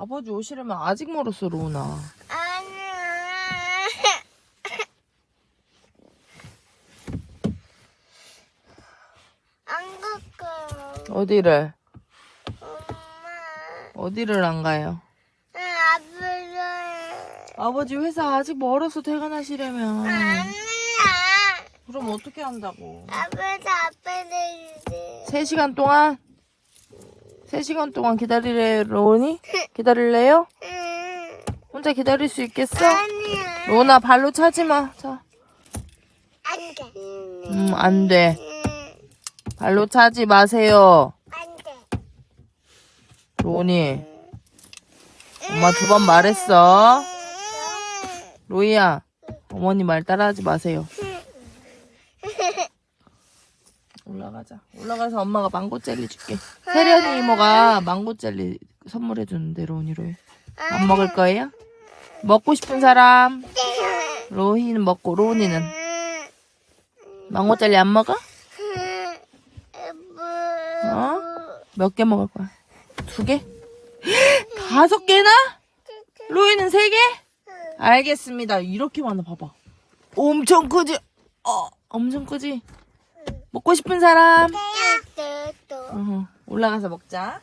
아버지 오시려면 아직 멀었어. 아니야. 안 갈거요. 어디를? 엄마. 어디를 안 가요? 응, 아빠를. 아버지 회사 아직 멀어서 퇴근하시려면. 아니야. 그럼 어떻게 한다고? 아빠도 아빠를 이제. 3시간 동안? 3시간 동안 기다리래요, 로운이? 기다릴래요? 응. 혼자 기다릴 수 있겠어? 아니야. 로운아, 발로 차지 마. 자. 안 돼. 음, 안 돼. 응. 발로 차지 마세요. 안 돼. 로운이. 엄마 두 번 말했어. 로이야, 어머니 말 따라하지 마세요. 올라가자. 올라가서 엄마가 망고 젤리 줄게. 세련이 이모가 망고 젤리 선물해 주는데 로운이로. 안 먹을 거예요? 먹고 싶은 사람. 로희는 먹고 로운이는 망고 젤리 안 먹어? 어? 몇 개 먹을 거야? 두 개? 다섯 개나? 로이는 세 개? 알겠습니다. 이렇게 많아 봐봐. 엄청 크지? 어, 엄청 크지? 먹고 싶은 사람? 어허, 올라가서 먹자.